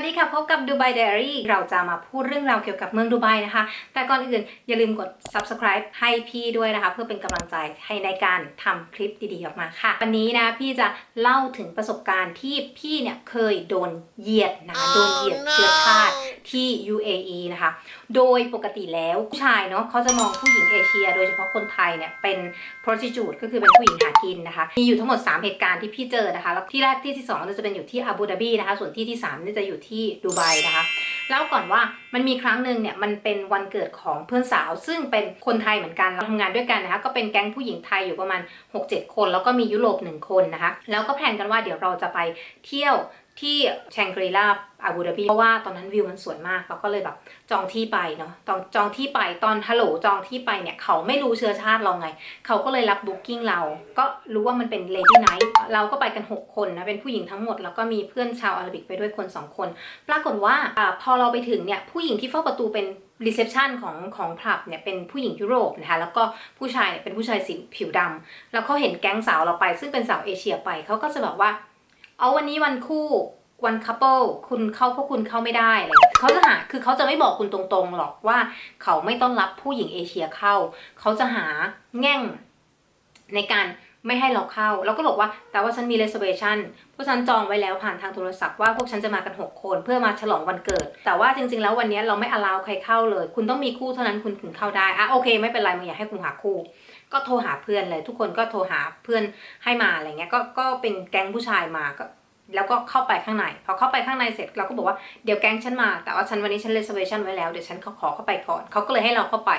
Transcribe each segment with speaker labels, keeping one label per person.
Speaker 1: วัสดีค่ะ พบกับดูไบเดอารี่เราจะมาพูดเรื่องราวเกี่ยวกับเมืองดูไบนะคะ แต่ก่อนอื่นอย่าลืมกด subscribe ให้พี่ด้วยนะคะ เพื่อเป็นกำลังใจให้ในการทำคลิปดีๆออกมาค่ะ วันนี้นะพี่จะเล่าถึงประสบการณ์ที่พี่เนี่ยเคยโดนเหยียดนะคะโดนเหยียดเชื้อชาติที่ UAE นะคะ โดยปกติแล้วผู้ชายเนาะเขาจะมองผู้หญิงเอเชีย โดยเฉพาะคนไทยเนี่ยเป็น prostitute ก็คือเป็นผู้หญิงหากินนะคะ มีอยู่ทั้งหมด 3 เหตุการณ์ที่พี่เจอนะคะ แล้วที่แรกที่ที่2เราจะเป็นอยู่ที่อาบูดาบีนะคะ ส่วนที่ที่3นี่จะอยู่ที่ดูไบนะคะเล่าก่อนว่ามันมีครั้งหนึ่งเนี่ยมันเป็นวันเกิดของเพื่อนสาว ซึ่งเป็นคนไทยเหมือนกันเราทำงานด้วยกันนะคะก็เป็นแก๊งผู้หญิงไทยอยู่ประมาณ 6-7 คน แล้วก็มียุโรปหนึ่งคนนะคะแล้วก็แพลนกันว่าเดี๋ยวเราจะไปเที่ยว ที่แชงกรีลาอาบูดาบีเพราะว่าตอนนั้นวิวมันสวยมากเราก็เลยแบบจองที่ไปเนาะจองจองที่ไปตอนฮัลโหลจองที่ไปเนี่ยเขาไม่รู้เชื้อชาติเราไง เขาก็เลยรับบุ๊กิ้งเรา ก็รู้ว่ามันเป็นเลดี้ไนท์เราก็ไปกัน 6 คนนะเป็นผู้หญิงทั้งหมด แล้วก็มีเพื่อนชาวอาหรับิกไปด้วยคน 2 คน ปรากฏว่าอพอเราไปถึงเนี่ยผู้หญิงที่เฝ้าประตูเป็นรีเซพชันของของผับเนี่ยเป็นผู้หญิงยุโรปนะคะแล้วก็ผู้ชายเนี่ยเป็นผู้ชายสีผิวดำแล้วเขาเห็นแก๊งสาวเราไป ซึ่งเป็นสาวเอเชียไปเขาก็จะแบบว่า เอาวันนี้วันคู่วันคัพเปิลคุณเข้าพวกคุณเข้าไม่ได้อะไรเงี้ยเขาจะหาคือเขาจะไม่บอกคุณตรงๆหรอกว่าเขาไม่ต้อนรับผู้หญิงเอเชียเข้า เขาจะหาแง่งในการไม่ให้เราเข้า เราก็บอกว่าแต่ว่าฉันมี reservation พวกฉันจองไว้แล้วผ่านทางโทรศัพท์ว่าพวกฉันจะมากัน 6 คนเพื่อมาฉลองวันเกิด แต่ว่าจริงๆ แล้ววันนี้เราไม่ allow ใครเข้าเลย คุณต้องมีคู่เท่านั้นคุณถึงเข้าได้อะโอเค ไม่เป็นไรมึงอยากให้กูหาคู่ ก็โทรหาเพื่อนเลยทุกคนก็โทรหาเพื่อนให้มาอะไรเงี้ยก็ก็เป็นแก๊งผู้ชายมาก็แล้วก็เข้าไปข้างในพอเข้าไปข้างในเสร็จเราก็บอกว่าเดี๋ยวแก๊งฉันมา แต่ว่าฉันวันนี้ฉัน reservation ไว้แล้วเดี๋ยวฉันขอขอเข้าไปก่อนเขาก็เลยให้เราเข้าไป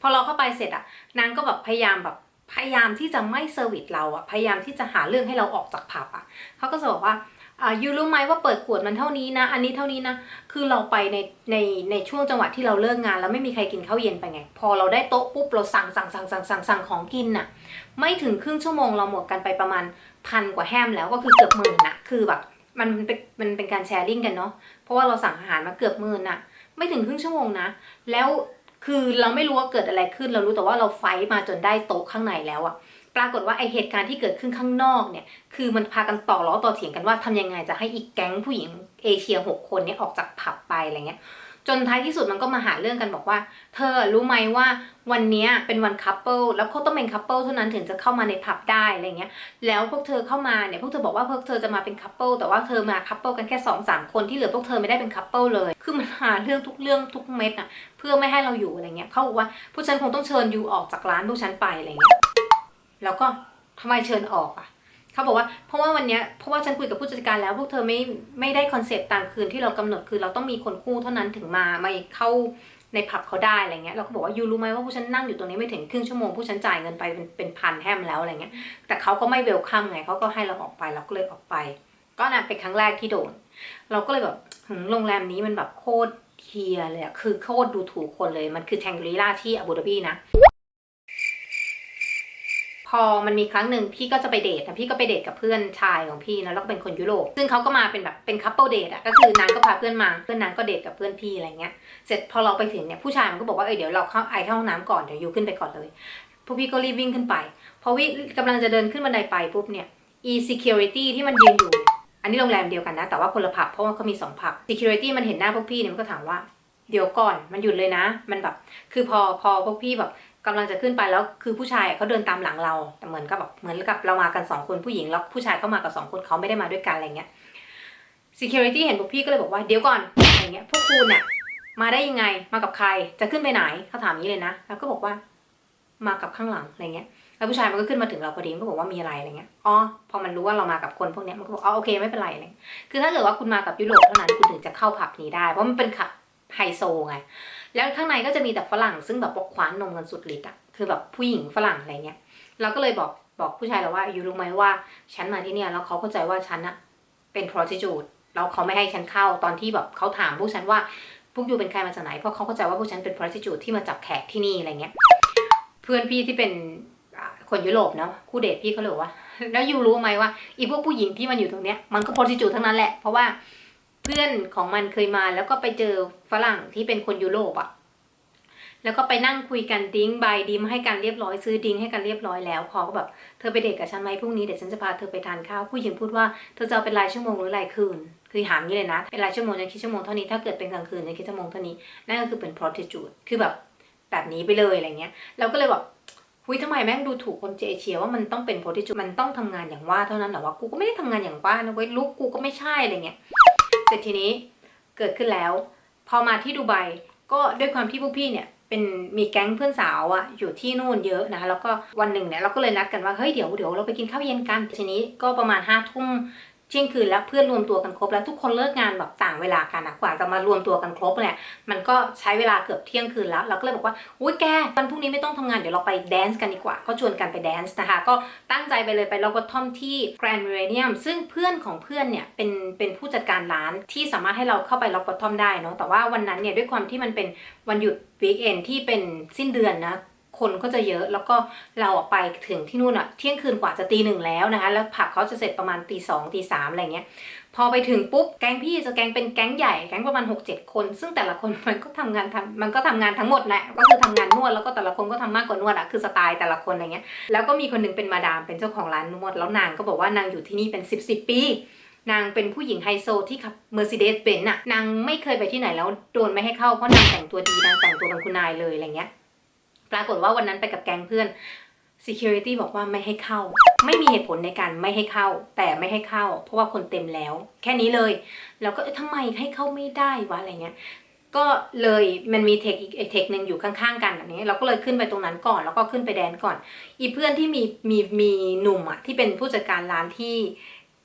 Speaker 1: พอเราเข้าไปเสร็จอะนางก็แบบพยายามแบบพยายามที่จะไม่เซอร์วิสเราอะพยายามที่จะหาเรื่องให้เราออกจากผับอะเขาก็จะบอกว่า ยูรู้ไหมว่าเปิดขวดมันเท่านี้นะ อันนี้เท่านี้นะ คือเราไปในในในช่วงจังหวะที่เราเลิกงาน แล้วไม่มีใครกินข้าวเย็นไปไง พอเราได้โต๊ะปุ๊บเราสั่งสั่งสั่งสั่งสั่งสั่งของกินน่ะ ไม่ถึงครึ่งชั่วโมงเราหมดกันไปประมาณพันกว่าแฮมแล้วก็คือเกือบหมื่นน่ะ คือแบบมันเป็นมันเป็นการแชร์ลิงกันเนาะ เพราะว่าเราสั่งอาหารมาเกือบหมื่นน่ะ ไม่ถึงครึ่งชั่วโมงนะ แล้วคือเราไม่รู้ว่าเกิดอะไรขึ้น เรารู้แต่ว่าเราไฟมาจนได้โต๊ะข้างในแล้วอะ ปรากฏว่าไอเหตุการณ์ที่เกิดขึ้นข้างนอกเนี่ย คือมันพากันต่อล้อต่อเถียงกันว่าทำยังไงจะให้อีกแก๊งผู้หญิงเอเชียหกคนเนี้ออกจากผับไปอะไรเงี้ย จนท้ายที่สุดมันก็มาหาเรื่องกันบอกว่า เธอรู้ไหมว่าวันนี้เป็นวันคัพเปิลแล้วเขาต้องเป็นคัพเปิลเท่านั้นถึงจะเข้ามาในผับได้อะไรเงี้ย แล้วพวกเธอเข้ามาเนี่ยพวกเธอบอกว่าพวกเธอจะมาเป็นคัพเปิลแต่ว่าเธอมาคัพเปิลกันแค่สองสามคนที่เหลือพวกเธอไม่ได้เป็นคัพเปิลเลย คือมันหาเรื่องทุกเรื่องทุกเม็ดอะเพื่อไม่ให้เราอยู่อะไรเงี้ยเขาบอกว่าผู้ฉันคงต้องเชิญยูออกจากร้านพวกฉันไปอะไรเงี้ย แล้วก็ทำไมเชิญออกอะเขาบอกว่าเพราะว่าวันนี้เพราะว่าฉันคุยกับผู้จัดการแล้วพวกเธอไม่ไม่ได้คอนเซปต์ตามคืนที่เรากำหนดคือเราต้องมีคนคู่เท่านั้นถึงมามาเข้าในผับเขาได้อะไรเงี้ยเราก็บอกว่ายูรู้ไหมว่าผู้ฉันนั่งอยู่ตรงนี้ไม่ถึงครึ่งชั่วโมงผู้ฉันจ่ายเงินไปเป็นเป็นพันแฮมแล้วอะไรเงี้ยแต่เขาก็ไม่เวลคัมไงเขาก็ให้เราออกไปเราก็เลยออกไป ก็นั่นเป็นครั้งแรกที่โดน เราก็เลยแบบหึโรงแรมนี้มันแบบโคตรเฮียเลยอะคือโคตรดูถูกคนเลยมันคือแชงกรีลาที่อาบูดาบีนะ พอมันมีครั้งหนึ่งพี่ก็จะไปเดทนะพี่ก็ไปเดทกับเพื่อนชายของพี่นะแล้วก็เป็นคนยุโรปซึ่งเขาก็มาเป็นแบบเป็นคัพเปิลเดทอะก็คือนางก็พาเพื่อนมาเพื่อนนางก็เดทกับเพื่อนพี่อะไรเงี้ยเสร็จพอเราไปถึงเนี่ยผู้ชายมันก็บอกว่าเออเดี๋ยวเราเข้าไอเข้าห้องน้ำก่อนเดี๋ยวยูขึ้นไปก่อนเลยพวกพี่ก็รีบวิ่งขึ้นไปพอวิกำลังจะเดินขึ้นบันไดไปปุ๊บเนี่ย e security ที่มันยืนอยู่ อันนี้โรงแรมเดียวกันนะ แต่ว่าคนละผับเพราะว่าเขามีสองผับ security มันเห็นหน้าพวกพี่เนี่ยมันก็ถามว่าเดี๋ยวก่อนมันหยุดเลยนะ มันแบบ คือพอพอพวกพี่แบบ กำลังจะขึ้นไปแล้วคือผู้ชายเขาเดินตามหลังเราแต่เหมือนกับแบบเหมือนกับเรามากันสองคนผู้หญิงแล้วผู้ชายเข้ามากับสองคนเขาไม่ได้มาด้วยกันอะไรเงี้ย security เห็นพวกพี่ก็เลยบอกว่าเดี๋ยวก่อนอะไรเงี้ยพวกคุณเนี่ยมาได้ยังไงมากับใครจะขึ้นไปไหนเขาถามอย่างนี้เลยนะแล้วก็บอกว่ามากับข้างหลังอะไรเงี้ยแล้วผู้ชายมันก็ขึ้นมาถึงเราพอดีมันก็บอกว่ามีอะไรอะไรเงี้ยอ๋อพอมันรู้ว่าเรามากับคนพวกเนี้ยมันก็บอกอ๋อโอเคไม่เป็นไรอะไรเลยคือถ้าเกิดว่าคุณมากับยุโรปเท่านั้นคุณถึงจะเข้าผับนี้ได้เพราะมันเป็นขับ ไฮโซไง แล้วข้างในก็จะมีแต่ฝรั่ง ซึ่งแบบบอกคว้านนมกันสุดฤทธิ์อะ คือแบบผู้หญิงฝรั่งอะไรเงี้ย เราก็เลยบอกบอกผู้ชายเราว่าอยู่รู้ไหมว่าฉันมาที่เนี่ยแล้วเขาเข้าใจว่าฉันอะเป็น prostitute แล้วเขาไม่ให้ฉันเข้าตอนที่แบบเขาถามพวกฉันว่าพวกยูเป็นใครมาจากไหน เพราะเขาเข้าใจว่าพวกฉันเป็น prostitute ที่มาจับแขกที่นี่อะไรเงี้ย เพื่อนพี่ที่เป็นคนยุโรปเนาะคู่เดทพี่เขาเลยว่า แล้วยูรู้ไหมว่าอีพวกผู้หญิงที่มันอยู่ตรงเนี้ยมันก็โพสิจูทั้งนั้นแหละ เพราะว่า พื่อนของมันเคยมาแล้วก็ไปเจอฝรั่งที่เป็นคนยุโรปอะแล้วก็ไปนั่งคุยกันดิ้งบายดิมให้กันเรียบร้อยซื้อดิ้งให้กันเรียบร้อยแล้วพอก็แบบเธอไปเดทกับฉันไหมพรุ่งนี้เดี๋ยวฉันจะพาเธอไปทานข้าวผู้หญิงพูดว่าเธอจะเอาเป็นรายชั่วโมงหรือรายคืน คือหามนี้เลยนะ เป็นรายชั่วโมงฉันคิดชั่วโมงเท่านี้ถ้าเกิดเป็นกลางคืนฉันคิดชั่วโมงเท่านี้นั่นก็คือเป็น prostitute คือแบบแบบนี้ไปเลยอะไรเงี้ยเราก็เลยแบบหุยทำไมแม่งดูถูกคนเอเชียว่ามันต้องเป็น prostitute มันต้องทำงานอย่างว่าเท่านั้นหรอวะกูก็ไม่ได้ทำงานอย่างว่านะเว้ยลูกกูก็ไม่ใช่อะไรเงี้ย เสร็จทีนี้เกิดขึ้นแล้ว พอมาที่ดูไบก็ด้วยความที่พวกพี่เนี่ยเป็นมีแก๊งเพื่อนสาวอะอยู่ที่นู่นเยอะนะคะแล้วก็วันหนึ่งเนี่ยเราก็เลยนัดกันว่าเฮ้ยเดี๋ยวเดี๋ยวเราไปกินข้าวเย็นกันทีนี้ก็ประมาณห้าทุ่ม เที่ยงคืนแล้วเพื่อนรวมตัวกันครบแล้วทุกคนเลิกงานแบบต่างเวลากันนะกว่าจะมารวมตัวกันครบเนี่ยมันก็ใช้เวลาเกือบเที่ยงคืนแล้วเราก็เลยบอกว่าอุ้ยแกวันพรุ่งนี้ไม่ต้องทำงานเดี๋ยวเราไปแดนซ์กันดีกว่า ก็ชวนกันไปแดนซ์นะคะ ก็ตั้งใจไปเลยไปล็อกทอมที่แกรนด์มิเรเนียมซึ่งเพื่อนของเพื่อนเนี่ยเป็นเป็นผู้จัดการร้านที่สามารถให้เราเข้าไปล็อกทอมได้เนาะแต่ว่าวันนั้นเนี่ยด้วยความที่มันเป็นวันหยุดวีคเอนที่เป็นสิ้นเดือนนะ คนก็จะเยอะแล้วก็เราไปถึงที่นู่นอะเที่ยงคืนกว่าจะตีหนึ่งแล้วนะคะ แล้วผับเขาจะเสร็จประมาณตีสองตีสามอะไรเงี้ยพอไปถึงปุ๊บแก๊งพี่จะแก๊งเป็นแก๊งใหญ่แก๊งประมาณ 6 7 คน ซึ่งแต่ละคนมันก็ทำงานทำมันก็ทำงานทั้งหมดแหละก็คือทำงานนวดแล้วก็แต่ละคนก็ทำมากกว่านวดอะคือสไตล์แต่ละคนอะไรเงี้ยแล้วก็มีคนหนึงเป็นมาดามเป็นเจ้าของร้านนวดแล้วนางก็บอกว่านางอยู่ที่นี่เป็น 10บสปี นางเป็นผู้หญิงไฮโซที่ขับ Mercedes Benz น่ะนางไม่เคยไปที่ไหนแล้วโดนไม่ให้เข้าเพราะนางแต่งตัวดีนางแต่งตัวเป็นคุณนายเลยอะไรเงี้ย ปรากฏว่าวันนั้นไปกับแก๊งเพื่อน security บอกว่าไม่ให้เข้า ไม่มีเหตุผลในการไม่ให้เข้า แต่ไม่ให้เข้า เพราะว่าคนเต็มแล้ว แค่นี้เลยแล้วก็เอ๊ะทำไมให้เข้าไม่ได้วะอะไรเงี้ยก็เลยมันมีเทคอีกเทคหนึ่งอยู่ข้างๆกันแบบนี้ เราก็เลยขึ้นไปตรงนั้นก่อน แล้วก็ขึ้นไปแดนก่อน อีเพื่อนที่มีมีมีหนุ่มอะที่เป็นผู้จัดการร้านที่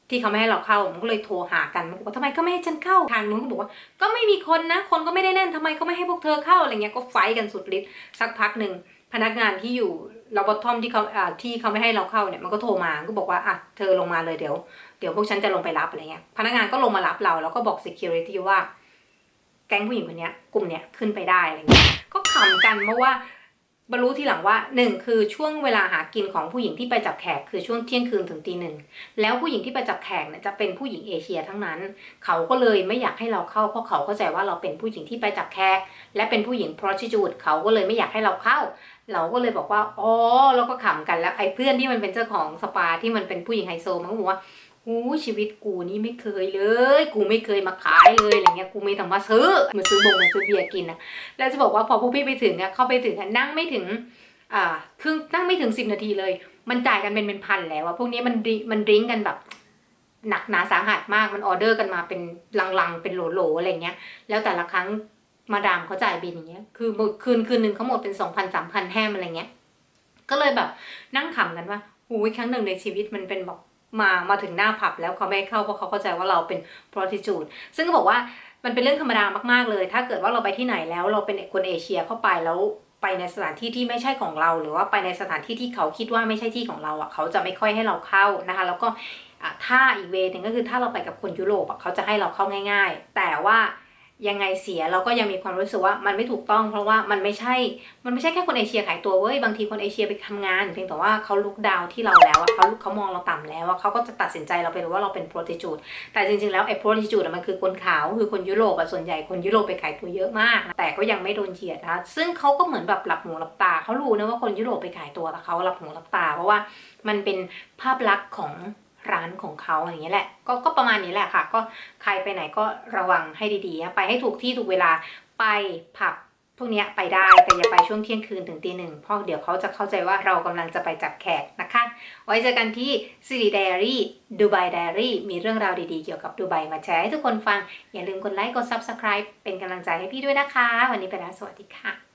Speaker 1: ที่เขาไม่ให้เราเข้ามันก็เลยโทรหากันมันบอกว่าทำไมก็ไม่ให้ฉันเข้าทางนู้นก็บอกว่า ก็ไม่มีคนนะ คนก็ไม่ได้แน่นทำไมก็ไม่ให้พวกเธอเข้าอะไรเงี้ยก็ไฟกันสุดฤทธิ์สักพักหนึ่งพนักงานที่อยู่เราบอททอมที่เขาอ่าที่เขาไม่ให้เราเข้าเนี่ยมันก็โทรมาก็บอกว่าอะเธอลงมาเลยเดี๋ยวเดี๋ยวพวกฉันจะลงไปรับอะไรเงี้ยพนักงานก็ลงมารับเราแล้วก็บอก security ว่า แก๊งผู้หญิงคนนี้กลุ่มเนี้ยขึ้นไปได้อะไรเงี้ยก็ขำกันเพราะว่า บรรลุทีหลังว่าหนึ่งคือช่วงเวลาหากินของผู้หญิงที่ไปจับแขกคือช่วงเที่ยงคืนถึงตีหนึ่งแล้วผู้หญิงที่ไปจับแขกเนี่ยจะเป็นผู้หญิงเอเชียทั้งนั้น เขาก็เลยไม่อยากให้เราเข้าเพราะเขาเข้าใจว่าเราเป็นผู้หญิงที่ไปจับแขกและเป็นผู้หญิง prostitute เขาก็เลยไม่อยากให้เราเข้า เราก็เลยบอกว่าอ๋อแล้วก็ขำกันแล้วไอ้เพื่อนที่มันเป็นเจ้าของสปาที่มันเป็นผู้หญิงไฮโซมันก็บอกว่า อู้ชีวิตกูนี่ไม่เคยเลย กูไม่เคยมาขายเลยอะไรเงี้ยกูไมีแต่มาซื้อมาซื้อบงมาซื้อเบียร์กินนะแล้วจะบอกว่าพอพวกพี่ไปถึงอะเข้าไปถึงนั่งไม่ถึงอ่าครึ่งนั่งไม่ถึงสิบนาทีเลย มันจ่ายกันเป็นเป็นพันแล้วอะพวกนี้มันดิมันดริ้งกันแบบหนักหนาสาหัสมากมันออเดอร์กันมาเป็นลังๆ เป็นโหลๆอะไรเงี้ย แล้วแต่ละครั้งมาดามเขาจ่ายบินอย่างเงี้ย คือคืนคืนหนึ่งเขาหมดเป็นสองพันสามพันแฮมอะไรเงี้ย ก็เลยแบบนั่งขำกันว่าหูยครั้งหนึ่งในชีวิตมันเป็นแบบ มามาถึงหน้าผับแล้วเขาไม่เข้าเพราะเขาเข้าใจว่าเราเป็น prostitute ซึ่งก็บอกว่ามันเป็นเรื่องธรรมดามากๆเลย ถ้าเกิดว่าเราไปที่ไหนแล้วเราเป็นคนเอเชียเข้าไปแล้วไปในสถานที่ที่ไม่ใช่ของเรา หรือว่าไปในสถานที่ที่เขาคิดว่าไม่ใช่ที่ของเราอะเขาจะไม่ค่อยให้เราเข้านะคะ แล้วก็ถ้าอีกเวนึงก็คือถ้าเราไปกับคนยุโรปเขาจะให้เราเข้าง่าย ๆ แต่ว่า ยังไงเสียเราก็ยังมีความรู้สึกว่ามันไม่ถูกต้อง เพราะว่ามันไม่ใช่ มันไม่ใช่แค่คนเอเชียขายตัวเว้ยบางทีคนเอเชียไปทำงานเพียงแต่ว่าเขาลุกดาวที่เราแล้วเขาเขามองเราต่ำแล้วเขาก็จะตัดสินใจเราไปเลยว่าเราเป็น prostitute แต่จริงๆแล้วไอ้ prostitute อะมันคือคนขาวคือคนยุโรปส่วนใหญ่คนยุโรปไปขายตัวเยอะมากนะแต่ก็ยังไม่โดนเหยียดนะซึ่งเขาก็เหมือนแบบหลับหูหลับตาเขารู้นะว่าคนยุโรปไปขายตัวแต่เขาหลับหูหลับตา เพราะว่ามันเป็นภาพลักษณ์ของ ร้านของเขาอย่างเงี้ยแหละก็ก็ประมาณนี้แหละค่ะ ก็ใครไปไหนก็ระวังให้ดีๆ ไปให้ถูกที่ถูกเวลาไปผับพวกนี้ไปได้แต่อย่าไปช่วงเที่ยงคืนถึงตีหนึ่งเพราะเดี๋ยวเขาจะเข้าใจว่าเรากำลังจะไปจับแขกนะคะ ไว้เจอกันที่ซีรี Diary ดูไบ Diary มีเรื่องราวดีๆเกี่ยวกับดูไบมาแชร์ให้ทุกคนฟัง อย่าลืมกดไลค์กด Subscribe เป็นกำลังใจให้พี่ด้วยนะคะ วันนี้ไปแล้วสวัสดีค่ะ